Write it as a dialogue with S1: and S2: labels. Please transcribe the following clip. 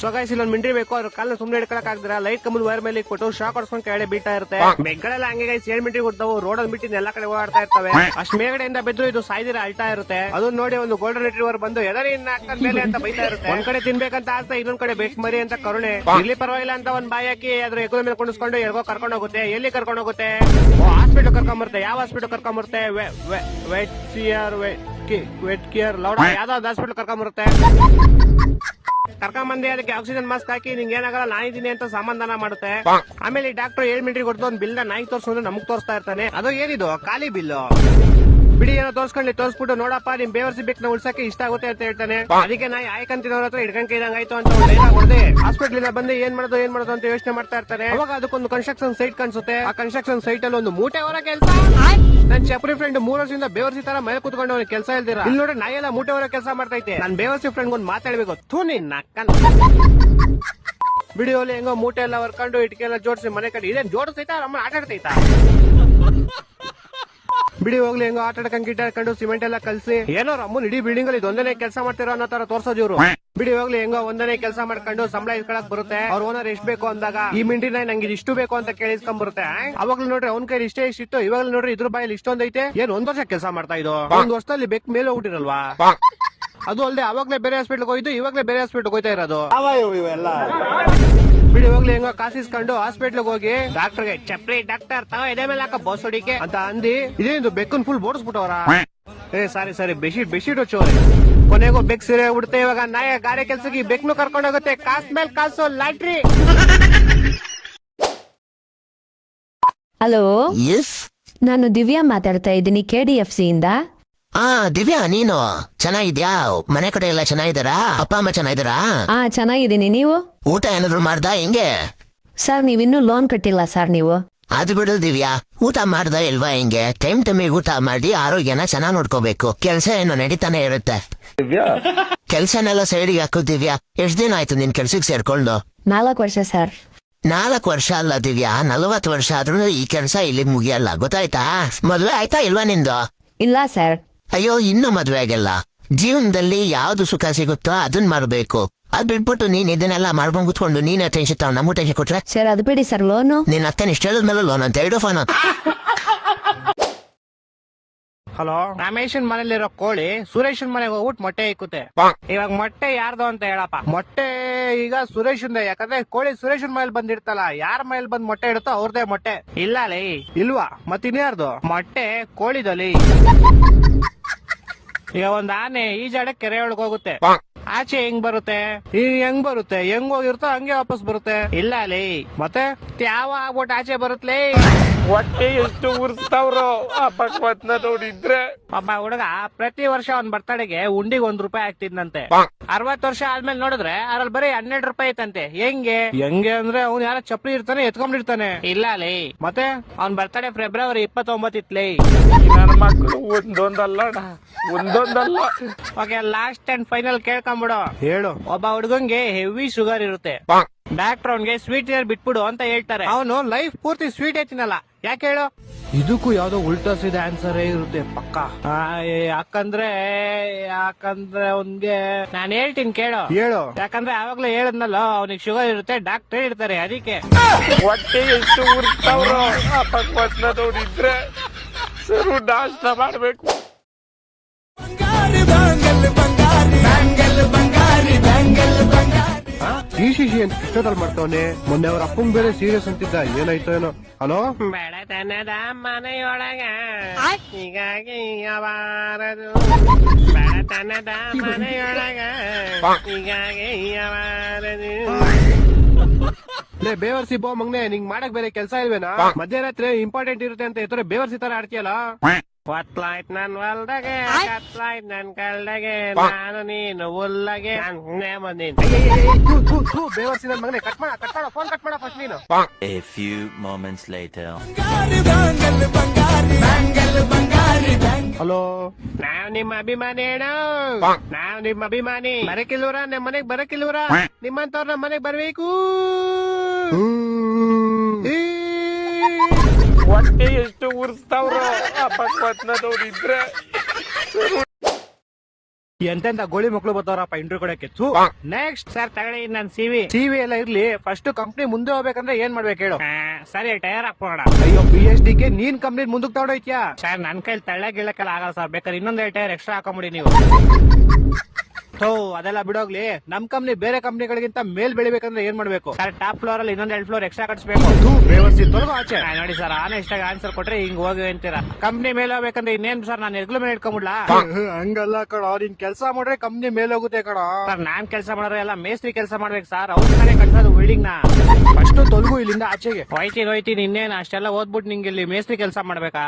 S1: So guys ಇಲ್ಲೊಂದು ಮಿಂಟ್ರಿ ಬೇಕು. ಅದ್ರ ಕಾಲ ಸುಮ್ನೆ ಹಿಡ್ಕೊಳಕ್ ಆಗ್ದಿರ? ಲೈಟ್ ಕಂಬದ ವೈರ್ ಮೇಲೆ ಕೊಟ್ಟು ಶಾಕ್ ಹೊಡ್ಸ್ಕೊಂಡ್ ಕೆಳಗಡೆ ಬೀಳ್ತಾ ಇರುತ್ತೆ. ಬೆಂಗಳ ಹಂಗೆ ಗೈಸ್ ಏಳ್ ಮಿಂಟ್ರಿ ಕೊಡ್ತಾವು ರೋಡ್ ಅಲ್ಲಿ ಬಿಟ್ಟಿನ ಎಲ್ಲಾ ಕಡೆ ಓಡಾಡ್ತಾ ಇರ್ತವೆ. ಅಷ್ಟ್ ಮೇಗಡೆಯಿಂದ ಬಿದ್ದು ಇದು ಸಾಯ್ದಿರ ಅಳ್ತಾ ಇರುತ್ತೆ. ಅದನ್ನ ನೋಡಿ ಒಂದು ಗೋಲ್ಡನ್ ರಿಟ್ರೀವರ್ ಬಂದು ಎದರಿ ಹಾಕೊಂಡ್ ಮೇಲೆ ಅಂತ ಬೈತಾ ಇರುತ್ತೆ. ಒಂದ್ ಕಡೆ ತಿನ್ಬೇಕಂತ ಆಸ್ತ ಇನ್ನೊಂದ್ ಕಡೆ ಬೇಕು ಮರಿ ಅಂತ ಕರುಣೆ. ಇಲ್ಲಿ ಪರವಾಗಿಲ್ಲ ಅಂತ ಒಂದ್ ಬಾಯಿ ಹಾಕಿ ಅದ್ರ ಎಗುದ ಮೇಲೆ ಕುಣಿಸ್ಕೊಂಡು ಎಲ್ಗೋ ಕರ್ಕೊಂಡು ಹೋಗುತ್ತೆ. ಎಲ್ಲಿ ಕರ್ಕೊಂಡು ಹೋಗುತ್ತೆ? ಹಾಸ್ಪಿಟಲ್ ಕರ್ಕೊಂಡ್ ಬರುತ್ತೆ ಯಾವ ಹಾಸ್ಪಿಟಲ್ ಕರ್ಕೊಂಡ್ ಬರುತ್ತೆ ವೆಟ್ ಸಿಯರ್ ವೆಟ್ ಕೇರ್ ಲೌಡ್ ಯಾವ್ದಾವ್ದು ಹಾಸ್ಪಿಟಲ್ ಕರ್ಕೊಂಡ್ ಬರುತ್ತೆ ಕರ್ಕೊಂಬಂದಿ ಅದಕ್ಕೆ ಆಕ್ಸಿಜನ್ ಮಾಸ್ಕ್ ಹಾಕಿ ನಿಂಗೆ ಏನಾಗಲ್ಲ ನಾನಿದ್ದೀನಿ ಅಂತ ಸಮಾಧಾನ ಮಾಡುತ್ತೆ. ಆಮೇಲೆ ಈ ಡಾಕ್ಟರ್ ಏಳ್ ಮಿನಿಟ್ ಕೊಡ್ತು ಒಂದ್ ಬಿಲ್ ನಾಯಿ ತೋರ್ಸು ನಮಗ್ ತೋರಿಸ್ತಾ ಇರ್ತಾನೆ. ಅದು ಏನಿದು? ಖಾಲಿ ಬಿಲ್ಲು ಬಿಡಿ ಏನೋ ತೋರ್ಸ್ಕೊಂಡು ತೋರ್ಸ್ಬಿಟ್ಟು ನೋಡಪ್ಪ ನಿಮ್ ಬೇವರ್ಸಿ ಬೇಕ್ ಉಳ್ಸಕ್ಕೆ ಇಷ್ಟ ಆಗುತ್ತೆ ಅಂತ ಹೇಳ್ತಾನೆ. ಅದಕ್ಕೆ ನಾಯಿ ಆಯ್ಕಂತಿನವ್ರ ಹತ್ರ ಹಿಡ್ಕಂಕ ಇದಂಗಾಯ್ತು ಆಯ್ತು ಅಂತ ಹೊಡೆದೆ ಹಾಸ್ಪಿಟಲ್ ಇಂದ ಬಂದು ಏನ್ ಮಾಡೋದು ಏನ್ ಮಾಡೋದು ಅಂತ ಯೋಚನೆ ಮಾಡ್ತಾ ಇರ್ತಾರೆ ಅವಾಗ ಅದಕ್ಕೊಂದು ಕನ್ಸ್ಟ್ರಕ್ಷನ್ ಸೈಟ್ ಕಾಣಿಸುತ್ತೆ. ಆ ಕನ್ಸ್ಟ್ರಕ್ಷನ್ ಸೈಟ್ ಅಲ್ಲಿ ಒಂದು ಮೂಟೆ ಹೊರ ಕೆಲಸ. ನನ್ ಚಪ್ರಿ ಫ್ರೆಂಡ್ ಮೂರ್ ವರ್ಷದಿಂದ ಬೇವರ್ಸಿ ತರ ಮೇಲೆ ಕುತ್ಕೊಂಡು ಅವ್ನಿಗೆ ಕೆಲಸ ಇಲ್ದಿರ ಇಲ್ಲಿ ನೋಡಿ ನಾಯಿ ಎಲ್ಲ ಮೂಟೆ ಹೊರ ಕೆಲಸ ಮಾಡ್ತೈತೆ ನನ್ ಬೇವರ್ಸಿ ಫ್ರೆಂಡ್ ಒಂದು ಮಾತಾಡ್ಬೇಕು. ಥೂ ನಿನ್ ನಕ್ಕನ್ ವಿಡಿಯೋಲಿ ಹೆಂಗೋ ಮೂಟೆ ಎಲ್ಲ ಹೊರ್ಕೊಂಡು ಇಟ್ಕೆ ಎಲ್ಲ ಜೋಡಿಸಿ ಮನೆ ಕಡೆ ಇದೇನ್ ಜೋಡಿಸ್ತೈತಾ? ನಮ್ಮ ಆಟ ಆಡ್ತೈತಾ ಬಿಡಿ ಹೋಗ್ಲಿ ಹೆಂಗೋ ಆಟ ಆಡ್ಕೊಂಡ್ ಗಿಟ್ಟ ಹಾಕೊಂಡು ಸಿಮೆಂಟ್ ಎಲ್ಲ ಕಲ್ಸಿ. ಏನೋ ಅಮ್ಮನ್ ಇಡೀ ಬಿಲ್ಡಿಂಗ್ ಅಲ್ಲಿ ಒಂದನೇ ಕೆಲಸ ಮಾಡ್ತಿರೋ ಅನ್ನೋ ತರ ತೋರ್ಸೋದು ಇವ್ರು ಬಿಡಿ ಹೋಗ್ಲಿ ಹೆಂಗೋ ಒಂದನೇ ಕೆಲಸ ಮಾಡ್ಕೊಂಡು ಸಂಬಳ ಇಸ್ಕೊಳಕ್ ಬರುತ್ತೆ. ಅವ್ರ ಓನರ್ ಎಷ್ಟ್ ಬೇಕು ಅಂದಾಗ ಈ ಮಿಂಟಿನ ನಂಗೆ ಇಷ್ಟು ಬೇಕು ಅಂತ ಕೇಳಿಸ್ಕೊಂಡ್ ಬರುತ್ತೆ. ಅವಾಗ್ಲೂ ನೋಡ್ರಿ ಅವ್ನ ಕೈ ಇಷ್ಟೇ ಇಷ್ಟಿತ್ತು ಇವಾಗ್ಲೂ ನೋಡ್ರಿ ಇದ್ರ ಬಾಯಲ್ಲಿ ಇಷ್ಟೊಂದೈತೆ ಏನ್ ಒಂದ್ ವರ್ಷ ಕೆಲಸ ಮಾಡ್ತಾ ಇದು ಒಂದ್ ವರ್ಷದಲ್ಲಿ ಬೆಕ್ ಮೇಲೆ ಹೋಗ್ಬಿಟ್ಟಿರಲ್ವಾ? ಅದು ಅಲ್ಲದೆ ಅವಾಗ್ಲೇ ಬೇರೆ ಹಾಸ್ಪಿಟಲ್ ಹೋಯ್ತು ಇವಾಗ್ಲೇ ಬೇರೆ ಹಾಸ್ಪಿಟಲ್ ಹೋಯ್ತಾ ಇರೋದು. ಬಿಡಿ ಹೋಗ್ಲಿ ಹೆಂಗೋ ಕಾಸಿಸ್ಕೊಂಡು ಹಾಸ್ಪಿಟ್ಲ್ ಹೋಗಿ. ಡಾಕ್ಟರ್ಗೆ ಚಪ್ರಿ ಡಾಕ್ಟರ್ ತಾವ ಎದೆ ಮೇಲೆ ಹಾಕ ಬಸ್ ಹೊಡಿಕೆ ಅಂತ ಅಂದಿ. ಇದೇನು ಬೆಕ್ಕನ್ ಫುಲ್ ಬೋಡಿಸ್ಬಿಟ್ಟವ್ರ ಏ ಸಾರಿ ಸಾರಿ ಬೆಶೀಟ್ ಬೆಶೀಟ್ ಹಚ್ಚೋ. ಕೊನೆಗೂ ಬೆಕ್ ಸೀರೆ ಆಗ್ಬಿಡುತ್ತೆ ಇವಾಗ ನಾಯ ಗಾರೆ ಕೆಲ್ಸಕ್ಕೆ ಬೆಕ್ನು ಕರ್ಕೊಂಡು ಹೋಗುತ್ತೆ. ಕಾಸ್ ಮೇಲೆ ಕಾಸು ಲಾಟ್ರಿ.
S2: ಹಲೋ ನಾನು ದಿವ್ಯಾ ಮಾತಾಡ್ತಾ ಇದ್ದೀನಿ ಕೆ ಡಿ ಎಫ್ ಸಿ ಇಂದ.
S3: ಆ ದಿವ್ಯಾ ನೀನು ಚೆನ್ನಾಗಿದ್ಯಾ? ಮನೆ ಕಡೆ ಎಲ್ಲ ಚೆನ್ನಾಗಿದ್ದಾರಾ? ಅಪ್ಪ ಅಮ್ಮ ಚೆನ್ನಾಗಿದ್ದಾರಾ?
S2: ಆ ಚೆನ್ನಾಗಿದ್ದೀನಿ. ನೀವು?
S3: ಊಟ ಏನಾದ್ರು ಮಾಡ್ದ ಹೆಂಗೆ?
S2: ಸರ್ ನೀವಿನ್ನೂ ಲೋನ್ ಕಟ್ಟಿಲ್ಲ ಸರ್ ನೀವು.
S3: ಅದು ಬಿಡು ದಿವ್ಯಾ. ಊಟ ಮಾಡ್ದ ಇಲ್ವಾ ಹೆಂಗೆ? ಟೈಮ್ ಟೈಮಿಗೆ ಊಟ ಮಾಡಿ ಆರೋಗ್ಯನ ಚೆನ್ನಾಗ್ ನೋಡ್ಕೋಬೇಕು. ಕೆಲ್ಸ ಏನು ನಡೀತಾನೆ ಇರುತ್ತೆ. ಕೆಲ್ಸನೆಲ್ಲ ಸೈಡಿಗೆ ಹಾಕು ದಿವ್ಯಾ. ಎಷ್ಟ್ ದಿನ ಆಯ್ತು ನಿನ್ ಕೆಲ್ಸಕ್ಕೆ ಸೇರ್ಕೊಂಡು?
S2: ನಾಲ್ಕು ವರ್ಷ ಸರ್.
S3: ನಾಲ್ಕು ವರ್ಷ ಅಲ್ಲ ದಿವ್ಯಾ. ನಲವತ್ತು ವರ್ಷ ಆದ್ರೂ ಈ ಕೆಲ್ಸ ಇಲ್ಲಿ ಮುಗಿಯಲ್ಲ. ಗೊತ್ತಾಯ್ತಾ? ಮದ್ವೆ ಆಯ್ತಾ ಇಲ್ವಾ ನಿಂದು?
S2: ಇಲ್ಲ ಸರ್.
S3: ಅಯ್ಯೋ ಇನ್ನೂ ಮದುವೆ ಆಗಿಲ್ಲ. ಜೀವನದಲ್ಲಿ ಯಾವ್ದು ಸುಖ ಸಿಗುತ್ತೋ ಅದನ್ ಮಾಡಬೇಕು ಅದ್ ಬಿಟ್ಬಿಟ್ಟು ನೀನ್ ಇದನ್ನೆಲ್ಲ ಮಾಡ್ಕೊಂಡ್ ಕುತ್ಕೊಂಡು ನೀನ್ ಟೆನ್ಷನ್ ತಗೊಂಡು ನಮ್ಮ ಟೆನ್ಷನ್ ಕೊಟ್ರೆ?
S2: ಸರ್ ಅದು ಬಿಡಿ ಸರ್ ಲೋನು.
S3: ನಿನ್ ಅತ್ತೆ ಇಷ್ಟ ಮೇಲೆ ಲೋನ್ ಅಂತ ಎರಡು ಫೋನ್.
S1: ಹಲೋ? ರಮೇಶನ್ ಮನೇಲಿರೋ ಕೋಳಿ ಸುರೇಶನ್ ಮನೆಗೆ ಹೋಗ್ಬಿಟ್ಟು ಮೊಟ್ಟೆ ಇಕ್ಕುತ್ತೆ. ಇವಾಗ ಮೊಟ್ಟೆ ಯಾರ್ದು ಅಂತ ಹೇಳಪ್ಪ. ಮೊಟ್ಟೆ ಈಗ ಸುರೇಶನ್ ಯಾಕಂದ್ರೆ ಕೋಳಿ ಸುರೇಶನ್ ಮನೇಲಿ ಬಂದಿರ್ತಲ್ಲ ಯಾರ ಮನೇಲಿ ಬಂದ್ ಮೊಟ್ಟೆ ಇಡುತ್ತೋ ಅವ್ರದೇ ಮೊಟ್ಟೆ. ಇಲ್ಲ ಲೇ ಇಲ್ವಾ? ಮತ್ತಿನ್ಯಾರ್ದು? ಮೊಟ್ಟೆ ಕೋಳಿದಲ್ಲಿ. ಈಗ ಒಂದ್ ಆನೆ ಈಜಾಡ ಕೆರೆ ಒಳಗ್ ಹೋಗುತ್ತೆ. ಆಚೆ ಹೆಂಗ್ ಬರುತ್ತೆ? ಈ ಹೆಂಗ್ ಬರುತ್ತೆ? ಹೆಂಗ್ ಹೋಗಿರ್ತೋ ಹಂಗೆ ವಾಪಸ್ ಬರುತ್ತೆ. ಇಲ್ಲ ಲೇ. ಮತ್ತೆ? ಯಾವ ಆಗ್ಬಿಟ್ಟು ಆಚೆ ಬರುತ್ತಲೇ
S4: ಹೊಟ್ಟೆ ಎಷ್ಟು ಉರ್ಸ್ತವ್ರು ಆ ಭಗವತ್ನ ನೋಡಿದ್ರೆ.
S1: ಒಬ್ಬ ಹುಡುಗ ಪ್ರತಿ ವರ್ಷ ಅವ್ನ್ ಬರ್ತಡೆಗೆ ಉಂಡಿಗೆ ಒಂದ್ ರೂಪಾಯಿ ಆಗ್ತಿದ್ನಂತೆ ಅರವತ್ ವರ್ಷ ಆದ್ಮೇಲೆ ನೋಡಿದ್ರೆ ಅದ್ರಲ್ಲಿ ಬರೀ ಹನ್ನೆರಡು ರೂಪಾಯಿ ಐತಂತೆ. ಹೆಂಗೆ? ಹೆಂಗೆ ಅಂದ್ರೆ ಅವ್ನ್ ಯಾರ ಚಪ್ಪಲಿ ಇರ್ತಾನೆ ಎತ್ಕೊಂಡಿರ್ತಾನೆ ಇಲ್ಲ ಲೇ. ಮತ್ತೆ? ಅವ್ನ್ ಬರ್ತಡೆ ಫೆಬ್ರವರಿ ಇಪ್ಪತ್ತೊಂಬತ್ತು ಇತ್ಲೇ.
S4: ನನ್ನ ಮಕ್ಕಳು ಒಂದೊಂದಲ್ಲ ಒಂದೊಂದಲ್ಲ.
S1: ಓಕೆ ಲಾಸ್ಟ್ ಅಂಡ್ ಫೈನಲ್ ಕೇಳ್ಕೊಂಬಿಡು ಹೇಳು. ಒಬ್ಬ ಹುಡುಗಂಗೆ ಹೆವಿ ಶುಗರ್ ಇರುತ್ತೆ. ಡಾಕ್ಟರ್ಗೆ ಸ್ವೀಟ್ ಬಿಟ್ಬಿಡು ಅಂತ ಹೇಳ್ತಾರೆ. ಅವನು ಲೈಫ್ ಪೂರ್ತಿ ಸ್ವೀಟ್ ಐತಿನಲ್ಲ. ಯಾಕೆ ಹೇಳು? ಇದಕ್ಕೂ ಯಾವ್ದೋ ಉಲ್ಟಾ ಇದೆ ಆನ್ಸರ್ ಇರುತ್ತೆ ಪಕ್ಕ. ಆ, ಯಾಕಂದ್ರೆ ಯಾಕಂದ್ರೆ ಅವನ್ಗೆ ನಾನ್ ಹೇಳ್ತೀನಿ ಕೇಳು. ಹೇಳು. ಯಾಕಂದ್ರೆ ಯಾವಾಗ್ಲೂ ಹೇಳದ್ನಲ್ಲ ಅವ್ನಿಗೆ ಶುಗರ್ ಇರುತ್ತೆ ಡಾಕ್ಟರ್ ಇರ್ತಾರೆ ಅದಕ್ಕೆ.
S4: ಹೊಟ್ಟೆ ಎಷ್ಟು ಇದ್ರೆ ಸರು ನಾಷ್ಟ ಮಾಡ್ಬೇಕು.
S1: ಈ ಶಿಶಿ ಅಂತ ಕೃಷ್ಣದಲ್ಲಿ ಮಾಡ್ತಾವನೆ? ಮೊನ್ನೆ ಅವ್ರ ಅಪ್ಪಂಗ್ ಬೇರೆ ಸೀರಿಯಸ್ ಅಂತಿದ್ದ. ಏನಾಯ್ತೋ ಏನೋ. ಹಲೋ? ಬೆಳತನದ ಮನೆಯೊಳಗ ಹೀಗಾಗಿ ಯಾವಾರದು. ಬೆಳತನದ ಮನೆಯೊಳಗ ಹೀಗಾಗಿ ಯಾವಾರದು. ಲೇ ಬೇವರ್ಸಿ ಬೋ ಮಗ್ನೆ. ನಿಂಗ್ ಮಾಡಕ್ ಬೇರೆ ಕೆಲ್ಸ ಇಲ್ವೇನಾ? ಮಧ್ಯರಾತ್ರಿ ಇಂಪಾರ್ಟೆಂಟ್ ಇರುತ್ತೆ ಅಂತ ಇತರ ಬೇವರ್ಸಿ ತರ ಆಡ್ತೀಯಲ್ಲ? ಒತ್ಲಾಯ್ತ್ ನನ್ ಹೊಲ್ದಾಗೆ ಕತ್ಲಾಯ್ತ್ ನನ್ ಕಲ್ದಾಗೆ ನಾನು ನೀನು ಉಲ್ಲಗೆ ನಾನೇ ಬಂದೀನಿ ಬೇವರ್ಸಿ ನನ್ ಮಗನೇ ಕಟ್ ಮಾಡ ಕಟ್ ಮಾಡ ಫೋನ್ ಕಟ್ ಮಾಡ ಫಸ್ಟ್ ನೀನು.
S5: A few moments later
S1: hello ನಾವ್ ನಿಮ್ಮ ಅಭಿಮಾನಿ ನಾವ್ ನಿಮ್ಮ ಅಭಿಮಾನಿ. ಬರಕಿಲ್ವರ ನಿಮ್ಮ ಮನೆಗ್ ಬರಕಿಲ್ವರ ನಿಮ್ಮಂತವ್ರ ನಮ್ಮ ಮನೆಗ್ ಬರ್ಬೇಕು.
S4: ಹೊಟ್ಟೆ ಎಷ್ಟು ಉರ್ಸ್ತಾವ್ರ ಆ ಇದ್ರೆ.
S1: ಎಂತೆಂತ ಗೋಳಿ ಮಕ್ಳು ಬರ್ತಾವ್ರಪ್ಪ ಇಂಟರ್ವ್ಯೂ ಕೊಡಕ್ಕೆ? ನೆಕ್ಸ್ಟ್ ಸರ್ ತಗೊಳ್ಳಿ ನನ್ ಸಿವಿ ಸಿವಿ ಎಲ್ಲ ಇರ್ಲಿ ಫಸ್ಟ್ ಕಂಪ್ನಿ ಮುಂದೆ ಹೋಗ್ಬೇಕಂದ್ರೆ ಏನ್ ಮಾಡ್ಬೇಕು ಹೇಳು. ಸರಿ ಟೈರ್ ಹಾಕೋಣ ಅಯ್ಯೋ ಪಿ ಎಚ್ ಡಿ ಗೆ ನೀನ್ ಕಂಪ್ನಿ ಮುಂದಕ್ಕೆ ತಗೊಂಡೋಯ್ತ್ಯಾ? ಸರ್ ನನ್ ಕೈಲಿ ತಳ್ಳ ಗಿಳಕ್ಕೆಲ್ಲ ಆಗಲ್ಲ ಸರ್ ಬೇಕಾದ್ರೆ ಇನ್ನೊಂದ್ ಟೈರ್ ಎಕ್ಸ್ಟ್ರಾ ಹಾಕೊಂಬಿಡಿ ನೀವು. ಥೋ ಅದೆಲ್ಲ ಬಿಡೋಗ್ಲಿ. ನಮ್ ಕಂಪ್ನಿ ಬೇರೆ ಕಂಪ್ನಿಗಳಿಗಿಂತ ಮೇಲ್ ಬೆಳಿಬೇಕಂದ್ರೆ ಏನ್ ಮಾಡ್ಬೇಕು? ಸರ್ ಟಾಪ್ ಫ್ಲೋರ್ ಅಲ್ಲಿ ಇನ್ನೊಂದ್ ಎರಡು ಫ್ಲೋರ್ ಎಕ್ಸ್ಟ್ರಾ ಕಟ್ಸ್ಬೇಕು. ಆಚೆ. ನೋಡಿ ಸರ್ ಆನೆಸ್ಟ್ ಆಗಿ ಆನ್ಸರ್ ಕೊಟ್ರೆ ಹಿಂಗ್ ಹೋಗಿ ಅಂತೀರಾ. ಕಂಪ್ನಿ ಮೇಲೆ ಹೋಗ್ಬೇಕಂದ್ರೆ ಇನ್ನೇನ್ ಸರ್ ನಾನು ಎಗ್ಲು ಮೇಲೆ ಇಟ್ಕೊಂಡ್ಬಿಡ್ಲಾ ಹಂಗಲ್ಲ ಕಣ ನೀನ್ ಕೆಲಸ ಮಾಡ್ರೆ ಕಂಪ್ನಿ ಮೇಲೆ ಹೋಗುತ್ತೆ ಕಣ. ಸರ್ ನಾನ್ ಕೆಲಸ ಮಾಡೋರೆ ಎಲ್ಲ ಮೇಸ್ತ್ರಿ ಕೆಲಸ ಮಾಡ್ಬೇಕು ಸರ್ ಅವ್ರ ಮನೆ ಕಟ್ಸೋದು ಬಿಲ್ಡಿಂಗ್ನ ಫಸ್ಟ್ ತೊಲಗು ಇಲ್ಲಿಂದ ಆಚೆಗೆ. ಹೋಯ್ತೀನಿ ಹೋಯ್ತೀನಿ ಇನ್ನೇನು ಅಷ್ಟೆಲ್ಲ ಓದ್ಬಿಟ್ಟು ನಿಂಗೆ ಇಲ್ಲಿ ಮೇಸ್ತ್ರಿ ಕೆಲಸ ಮಾಡ್ಬೇಕಾ?